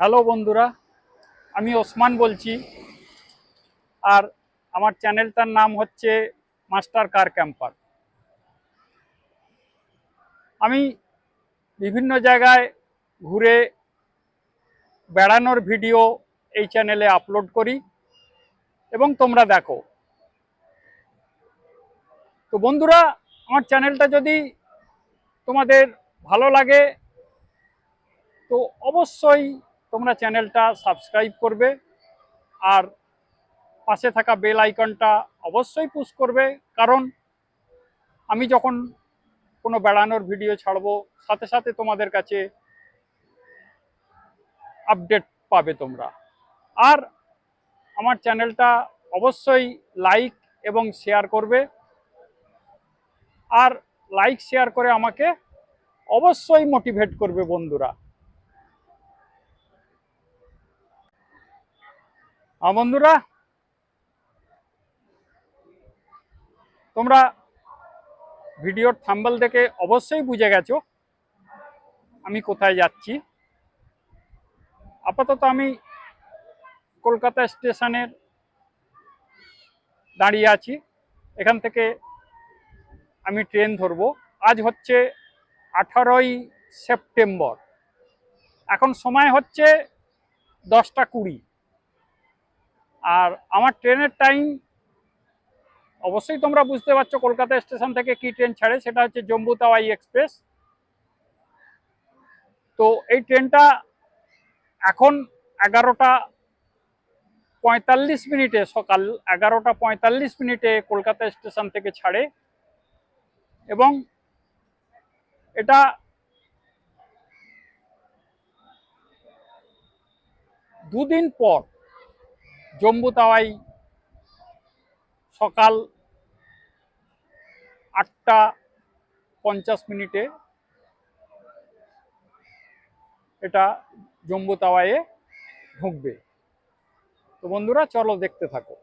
Hello বন্ধুরা, আমি ওসমান বলছি। আর আমার চ্যানেলটার নাম হচ্ছে মাস্টার কার ক্যাম্পার। আমি বিভিন্ন জায়গায় ঘুরে বেড়ানোর ভিডিও এই চ্যানেলে আপলোড করি এবং তোমরা দেখো। তো বন্ধুরা, আমার চ্যানেলটা যদি তোমাদের ভালো লাগে, তো অবশ্যই তোমরা চ্যানেলটা সাবস্ক্রাইব করবে আর পাশে থাকা বেল আইকনটা অবশ্যই পুশ করবে, কারণ আমি যখন কোনো বেড়ানোর ভিডিও ছাড়বো, সাথে সাথে তোমাদের কাছে আপডেট পাবে তোমরা। আর আমার চ্যানেলটা অবশ্যই লাইক এবং শেয়ার করবে, আর লাইক শেয়ার করে আমাকে অবশ্যই মোটিভেট করবে বন্ধুরা। বন্ধুরা, তোমরা ভিডিওর থাম্বল দেখে অবশ্যই বুঝে গেছো আমি কোথায় যাচ্ছি। আপাতত আমি কলকাতা স্টেশনের দাঁড়িয়ে আছি। এখান থেকে আমি ট্রেন ধরবো। আজ হচ্ছে আঠারোই সেপ্টেম্বর। এখন সময় হচ্ছে দশটা কুড়ি। আর আমার ট্রেনের টাইম অবশ্যই তোমরা বুঝতে পারছ কলকাতা স্টেশন থেকে কি ট্রেন ছাড়ে, সেটা হচ্ছে জম্বু তাওয়াই এক্সপ্রেস তো এই ট্রেনটা এখন এগারোটা পঁয়তাল্লিশ মিনিটে, সকাল এগারোটা পঁয়তাল্লিশ মিনিটে কলকাতা স্টেশন থেকে ছাড়ে। এবং এটা দুদিন পর জম্বু তাওয়াই সকাল আটটা পঞ্চাশ মিনিটে এটা জম্বু তাওয়াইয়ে ঢুকবে। তো বন্ধুরা, চলো দেখতে থাকো।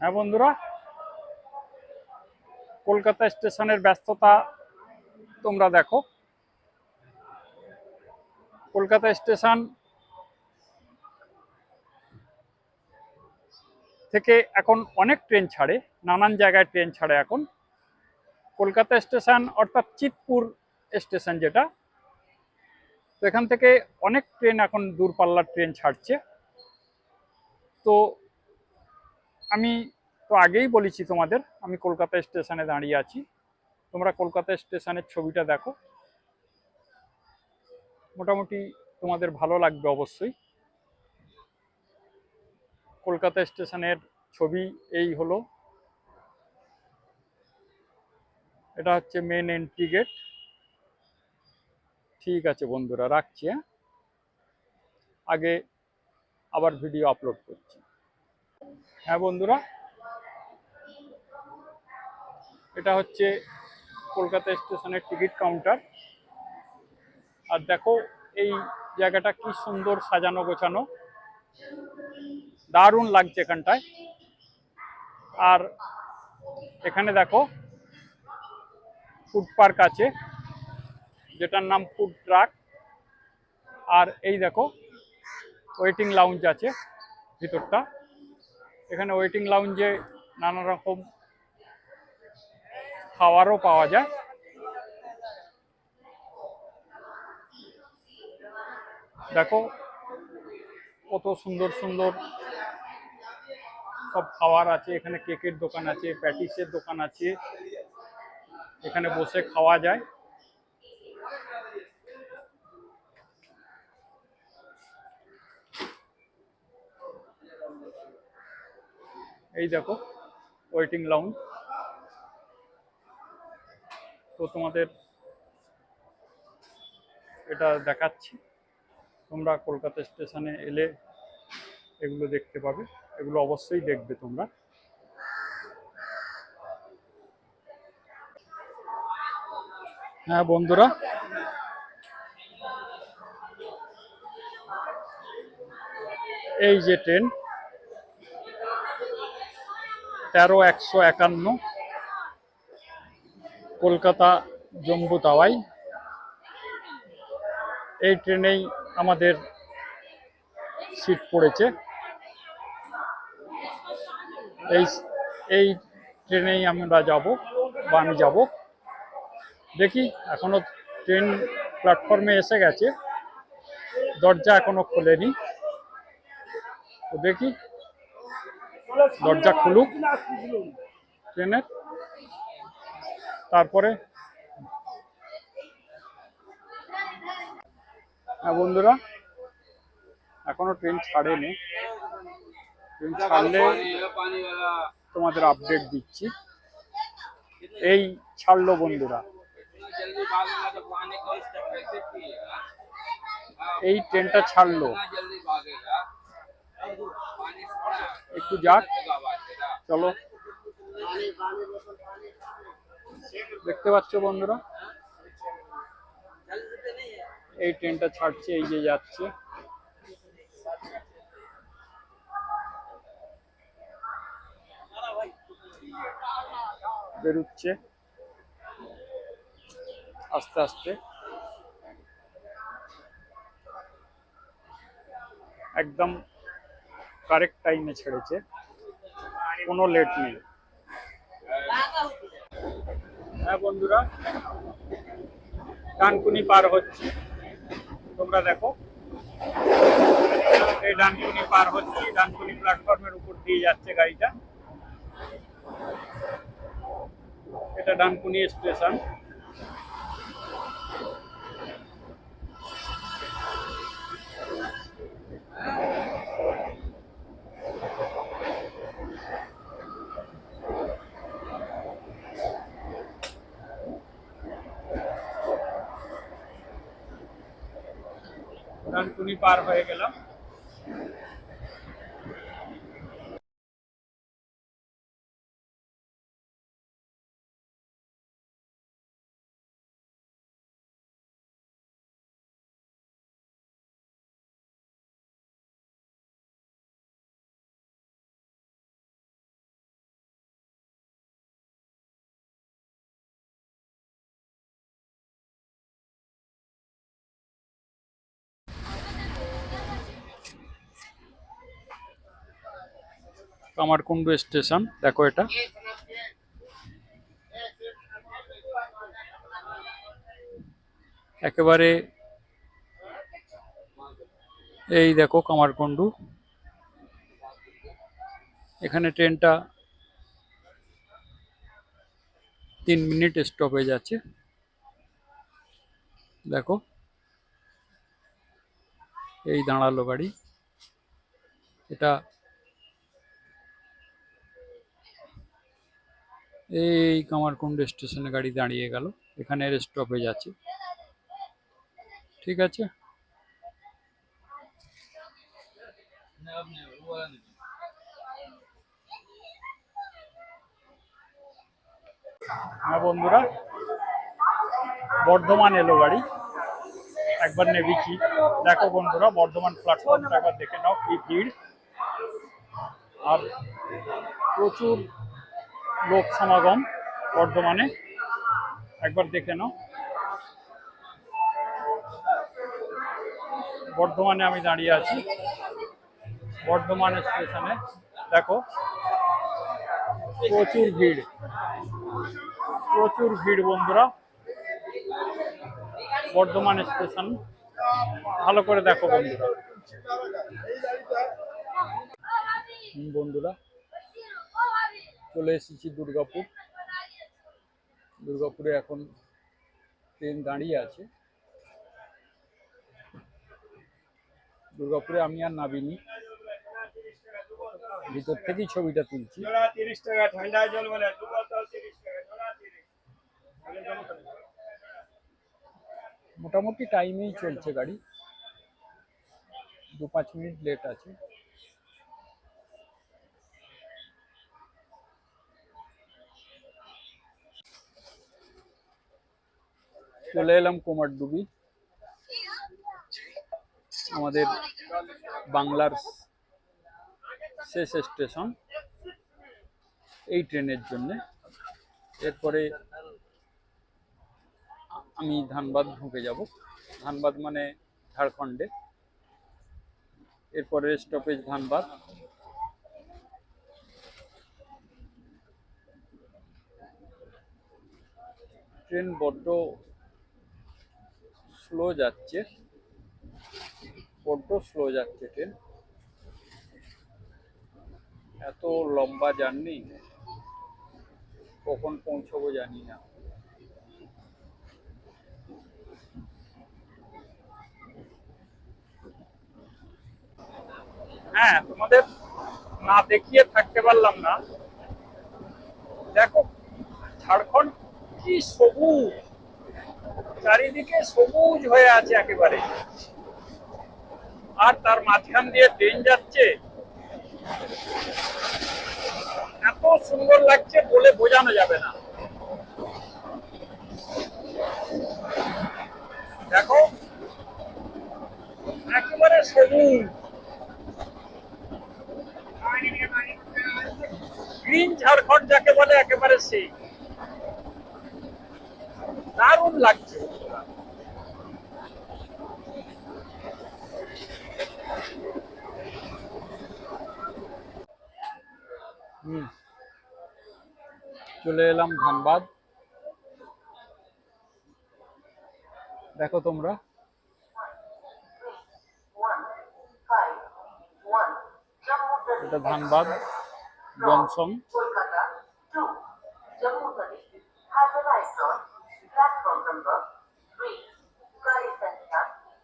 হ্যাঁ বন্ধুরা, কলকাতা স্টেশনের ব্যস্ততা তোমরা দেখো। কলকাতা স্টেশন থেকে এখন অনেক ট্রেন ছাড়ে, নানান জায়গায় ট্রেন ছাড়ে এখন। কলকাতা স্টেশন অর্থাৎ চিতপুর স্টেশন যেটা, তো এখান থেকে অনেক ট্রেন এখন দূরপাল্লার ট্রেন ছাড়ছে। তো আমি তো আগেই বলেছি তোমাদের, আমি কলকাতা স্টেশনে দাঁড়িয়ে আছি। তোমরা কলকাতা স্টেশনের ছবিটা দেখো। মোটামুটি তোমাদের ভালো লাগবে অবশ্যই। কলকাতা স্টেশনের ছবি এই হলো। এটা হচ্ছে মেন এন্ট্রি গেট ঠিক আছে বন্ধুরা, রাখছি হ্যাঁ? আগে আবার ভিডিও আপলোড করছি। হ্যাঁ বন্ধুরা? এটা হচ্ছে কলকাতা স্টেশনের টিকিট কাউন্টার। আর দেখো এই জায়গাটা কি সুন্দর সাজানো গোছানো। দারুণ লাগছে এখানটায়। আর এখানে দেখো ফুড পার্ক আছে, যেটার নাম ফুড ট্রাক আর এই দেখো ওয়েটিং লাউঞ্জ আছে ভিতরটা। এখানে ওয়েটিং লাউঞ্জে নানা রকম খাওয়ারও পাওয়া যায়। দেখো, কত সুন্দর সুন্দর সব খাবার আছে, এখানে কেকের দোকান আছে, প্যাটিসের দোকান আছে। এখানে বসে খাওয়া যায়। এই দেখো, ওয়েটিং লাউঞ্জ। তো তোমাদের এটা দেখাচ্ছি। তোমরা কলকাতা স্টেশনে এলে এগুলো দেখতে পাবে। এগুলো অবশ্যই দেখবে তোমরা। হ্যাঁ বন্ধুরা। এই যে ট্রেন, তেরো একশো একান্ন, কলকাতা জম্বু তাওয়াই এই ট্রেনেই আমাদের সিট পড়েছে। এই এই ট্রেনেই আমরা যাব, বা আমি যাব। দেখি, এখনও ট্রেন প্ল্যাটফর্মে এসে গেছে। দরজা এখনও খোলেনি। তো দেখি, দরজা খুলুক ট্রেনের। তারপরে হ্যাঁ বন্ধুরা, এখনও ট্রেন ছাড়েনি। ছাড়লে তোমাদের আপডেট দিচ্ছি। এই ছাড়লো বন্ধুরা। এই ট্রেনটা ছাড়লো। একটু যাক। চলো। দেখতে পাচ্ছ বন্ধুরা? এই ট্রেনটা ছাড়ছে এই যে যাচ্ছে। বেরুচ্ছে। আস্তে আস্তে। একদম কারেক্ট টাইমে ছেড়েছে। কোনো লেট নেই। হ্যাঁ বন্ধুরা, ডানকুনি পার হচ্ছে। তোমরা দেখো। এই ডানকুনি পার হচ্ছে। ডানকুনি প্ল্যাটফর্মের উপর দিয়ে যাচ্ছে গাড়িটা। এটা ডানকুনি স্টেশন। ডানকুনি পার হয়ে গেলাম। কামারকুণ্ডু স্টেশন, দেখো এটা। একেবারে এই দেখো কামারকুণ্ডু। এখানে ট্রেনটা তিন মিনিট স্টপেজ আছে। দেখো। এই দাঁড়াল গাড়ি। এটা এই কামারকুণ্ড স্টেশনে গাড়ি দাঁড়িয়ে গেল। এখানে এর স্টপেজ আছে। ঠিক আছে? হ্যাঁ বন্ধুরা, বর্ধমান এলো গাড়ি। একবার নেবেছি দেখো বন্ধুরা, বর্ধমান প্ল্যাটফর্মটা একবার দেখে নাও কি ভিড়। আর প্রচুর লোক সমাগম বর্ধমানে। একবার দেখে নাও। বর্ধমানে আমি দাঁড়িয়ে আছি। বর্ধমান স্টেশনে। দেখো, প্রচুর ভিড়। প্রচুর ভিড় বন্ধুরা। বর্ধমান স্টেশন। ভালো করে দেখো বন্ধুরা। বন্ধুরা। চলে এসেছি দুর্গাপুর। দুর্গাপুরে এখন ট্রেন দাঁড়িয়ে আছে। দুর্গাপুরে আমি আর নামিনি ভিতর থেকেই ছবিটা তুলছি। মোটামুটি টাইমেই চলছে গাড়ি। দু পাঁচ মিনিট লেট আছে। চলে এলাম কুমারডুবি আমাদের বাংলার শেষ স্টেশন এই ট্রেনের জন্য। এরপরে আমি ধানবাদ ঢুকে যাব। ধানবাদ মানে ঝাড়খণ্ডে। এরপরে স্টপেজ ধানবাদ। ট্রেন বড্ড স্লো যাচ্ছে। বড্ড স্লো যাচ্ছে ট্রেন এত লম্বা জার্নি কখন পৌঁছবো জানি না। হ্যাঁ তোমাদের না দেখিয়ে থাকতে পারলাম না। দেখো, ঝাড়খণ্ড কি সবুজ! চারিদিকে সবুজ হয়ে আছে একেবারে। আর তার মাঝখান দিয়ে ট্রেন যাচ্ছে। এত সুন্দর লাগছে বলে বোঝানো যাবে না। দেখো, একেবারে সবুজ। গ্রিন ঝাড়খণ্ড যাকে বলে একেবারে সেই। দারুণ লাগছে। চলে এলাম ধানবাদ। দেখো তোমরা। এটা ধানবাদ জংশন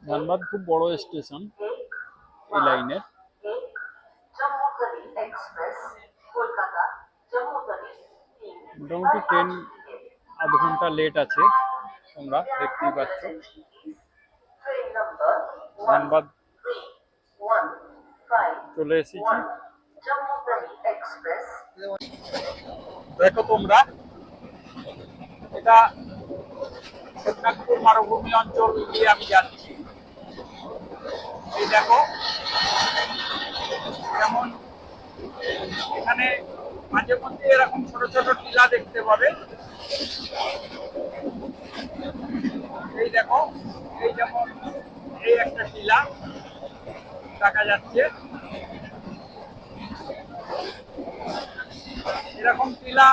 ধানবাদ খুব বড় স্টেশন এই লাইনের 1. Jammu Tawi Express Kolkata Jammu Tawi 3. মোটামুটি ট্রেন আধ ঘণ্টা লেট আছে, তোমরা দেখতেই পাচ্ছ Train number 1 ধানবাদ 3 1 5 চলে এসেছি 1. Jammu Tawi Express দেখো তোমরা, এটা মারুভূমি অঞ্চল দিয়ে আমি যাচ্ছি এই দেখো যেমন এখানে মাঝে মধ্যে এরকম ছোট ছোট টিলা দেখতে পাবে। এই দেখো, এই যেমন, এই একটা টিলা দেখা যাচ্ছে। এরকম টিলা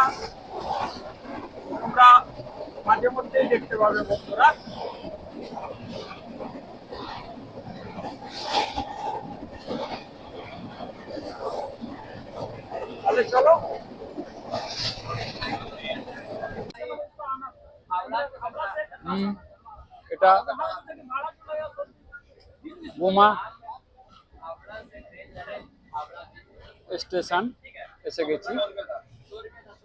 তোমরা মাঝে মধ্যেই দেখতে পাবে বন্ধুরা তাহলে চলো হুম, এটা বোমা স্টেশন এসে গেছি।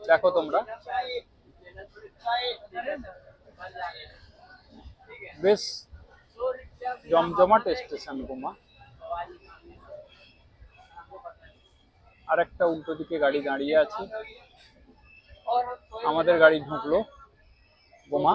দেখো তোমরা। বেশ জমজমাট স্টেশন বোমা। আর একটা উল্টো দিকে গাড়ি দাঁড়িয়ে আছে। আমাদের গাড়ি ঢুকলো বোমা।